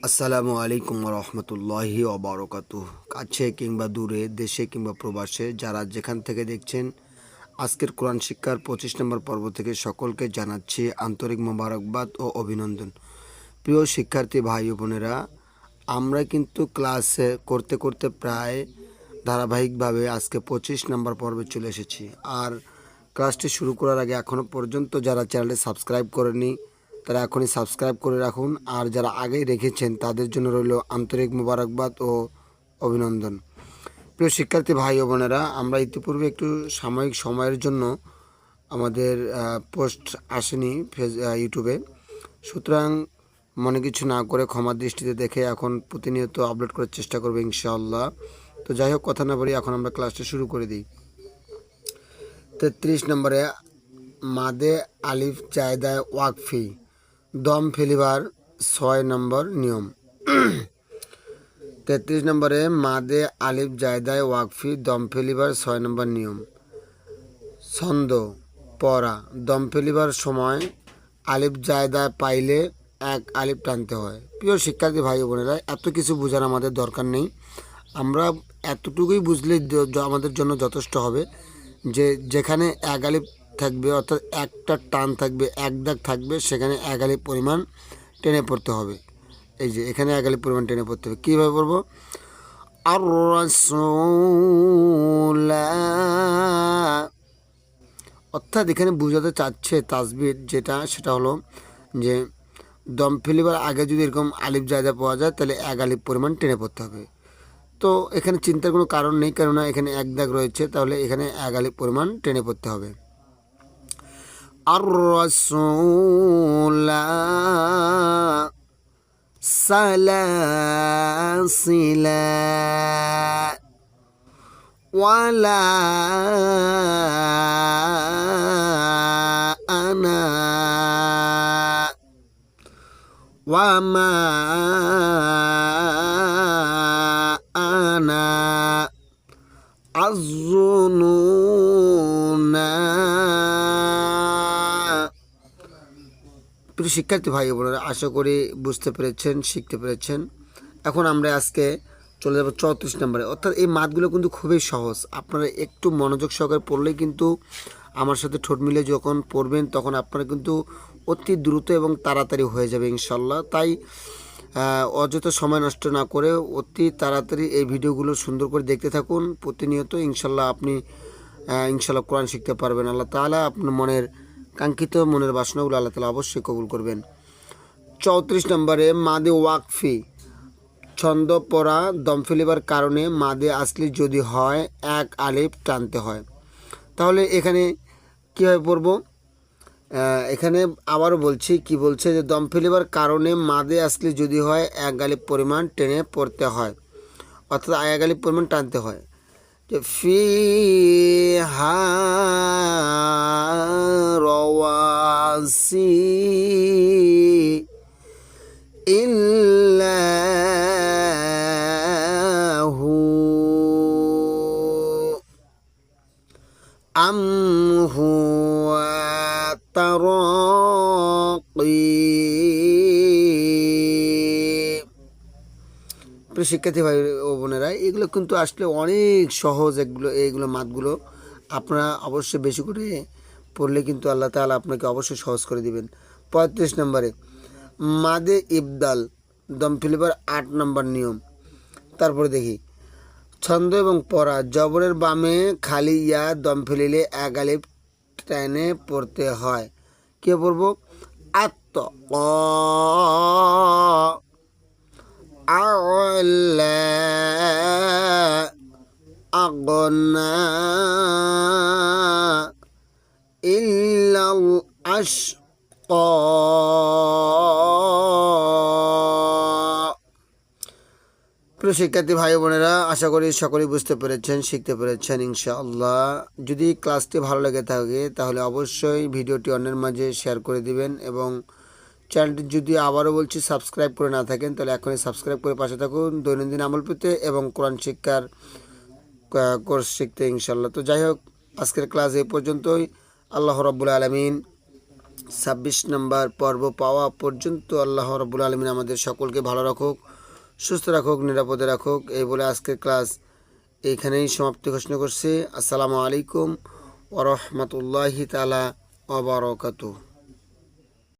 আসসালামু আলাইকুম রহমতুল্লাহি অবরকাতু কাছে কিংবা দূরে, দেশে কিংবা প্রবাসে, যারা যেখান থেকে দেখছেন, আজকের কোরআন শিক্ষার পঁচিশ নম্বর পর্ব থেকে সকলকে জানাচ্ছি আন্তরিক মোবারকবাদ ও অভিনন্দন। প্রিয় শিক্ষার্থী ভাই বোনেরা, আমরা কিন্তু ক্লাসে করতে করতে প্রায় ধারাবাহিকভাবে আজকে পঁচিশ নম্বর পর্বে চলে এসেছি। আর ক্লাসটি শুরু করার আগে এখনও পর্যন্ত যারা চ্যানেলটি সাবস্ক্রাইব করেনি তারা এখনই সাবস্ক্রাইব করে রাখুন। আর যারা আগেই রেখেছেন, তাদের জন্য রইল আন্তরিক মোবারকবাদ ও অভিনন্দন। প্রিয় শিক্ষার্থী ভাই ও বোনেরা, আমরা ইতিপূর্বে একটু সাময়িক সময়ের জন্য আমাদের পোস্ট আসেনি ফেস ইউটিউবে সুতরাং মনে কিছু না করে ক্ষমা দৃষ্টিতে দেখে এখন প্রতিনিয়ত আপলোড করার চেষ্টা করব ইনশাআল্লাহ। তো যাই হোক, কথা না বলি এখন আমরা ক্লাসটা শুরু করে দিই। তেত্রিশ নম্বরে, মাদে আলিফ জায়দায় ওয়াকফি। দম ফেলিবার ছয় নম্বর নিয়ম। তেত্রিশ নম্বরে মাদে আলিফ জায়দায় ওয়াকফি, দম ফেলিবার ছয় নম্বর নিয়ম। ছন্দ, পড়া, দম ফেলিবার সময় আলিফ জায়দায় পাইলে এক আলিফ টানতে হয়। প্রিয় শিক্ষার্থী ভাই বোনেরা, এত কিছু বোঝার আমাদের দরকার নেই। আমরা এতটুকুই য- আমাদের জন্য যথেষ্ট হবে যে, যেখানে এক আলিফ থাকবে, অর্থাৎ একটা টান থাকবে, এক দাগ থাকবে, সেখানে এক আলিফ পরিমাণ টেনে পড়তে হবে। এই যে, এখানে একালি পরিমাণ টেনে পড়তে হবে। কীভাবে পড়ব? আর অর্থাৎ এখানে বোঝাতে চাচ্ছে তাসবির যেটা, সেটা হলো যে, দম ফেলিবার আগে যদি এরকম আলিফ জায়গা পাওয়া যায়, তাহলে এক আলিফ পরিমাণ টেনে পড়তে হবে। তো এখানে চিন্তার কোনো কারণ নেই, কেননা এখানে এক দাগ রয়েছে, তাহলে এখানে এক আলিফ পরিমাণ টেনে পড়তে হবে। الرسول سلاسل ولا أنا وما প্রিয় শিক্ষার্থী ভাই বোনেরা, আশা করি বুঝতে পেরেছেন, শিখতে পেরেছেন। এখন আমরা আজকে চলে যাব চৌত্রিশ নম্বরে। অর্থাৎ এই মাতগুলো কিন্তু খুবই সহজ। আপনারা একটু মনোযোগ সহকারে পড়লেই কিন্তু আমার সাথে ঠোঁট মিলে যখন পড়বেন, তখন আপনারা কিন্তু অতি দ্রুত এবং তাড়াতাড়ি হয়ে যাবে ইনশাল্লাহ। তাই অযথা সময় নষ্ট না করে অতি তাড়াতাড়ি এই ভিডিওগুলো সুন্দর করে দেখতে থাকুন। প্রতিনিয়ত ইনশাল্লাহ আপনি ইনশাল্লাহ কোরআন শিখতে পারবেন। আল্লাহ তাআলা আপনার মনের কাঙ্ক্ষিত মনের বাসনাগুলো আল্লাহ তালা অবশ্যই কবুল করবেন। চৌত্রিশ নম্বরে, মাদে ওয়াকফি। ছন্দ পড়া দম ফেলিবার কারণে মাদে আসলি যদি হয়, এক আলিফ টানতে হয়। তাহলে এখানে কীভাবে পড়ব? এখানে আবারও বলছি, কি বলছে যে দম ফেলিবার কারণে মাদে আসলি যদি হয়, এক আলিফ পরিমাণ টেনে পড়তে হয়। অর্থাৎ এক আলিফ পরিমাণ টানতে হয়। যে ফি হা রওয়াসি ইল্লাহু আম হুয়া তারাকি প্রিয় শিক্ষার্থী ভাই ও বোনেরা, এগুলো কিন্তু আসলে অনেক সহজ এগুলো এইগুলো মাতগুলো। আপনারা অবশ্যই বেশি করে পড়লে কিন্তু আল্লাহ তালা আপনাকে অবশ্যই সহজ করে দিবেন। পঁয়ত্রিশ নম্বরে, মাদে ইবদাল, দম ফিলিপার আট নম্বর নিয়ম। তারপরে দেখি, ছন্দ এবং পড়া, জবরের বামে খালি ইয়া, দম ফেলিলে এক আলিফ ট্রেনে পড়তে হয়। কে পড়ব? আত্ম অ إلا الأشقى প্রিয় শিক্ষার্থী ভাই বোনেরা আশা করি সকলেই বুঝতে পেরেছেন শিখতে পেরেছেন ইনশাআল্লাহ যদি ক্লাসটি ভালো লেগে থাকে তাহলে অবশ্যই ভিডিওটি অন্যের মাঝে শেয়ার করে দিবেন এবং চ্যানেলটি যদি আবারও বলছি সাবস্ক্রাইব করে না থাকেন তাহলে এখনই সাবস্ক্রাইব করে পাশে থাকুন দৈনন্দিন আমল পেতে এবং কোরআন শিক্ষার আহ, কোর্স শিখতে ইনশাল্লাহ তো যাই হোক আজকের ক্লাস এই পর্যন্তই আল্লাহ রব্বুল আলমিন ছাব্বিশ নম্বর পর্ব পাওয়া পর্যন্ত আল্লাহ রবুল আলমিন আমাদের সকলকে ভালো রাখুক, সুস্থ রাখুক, নিরাপদে রাখুক। এই বলে আজকের ক্লাস এইখানেই সমাপ্তি ঘোষণা করছে। আসসালামু আলাইকুম ওরহমতুল্লাহি তালা ওবরকাতু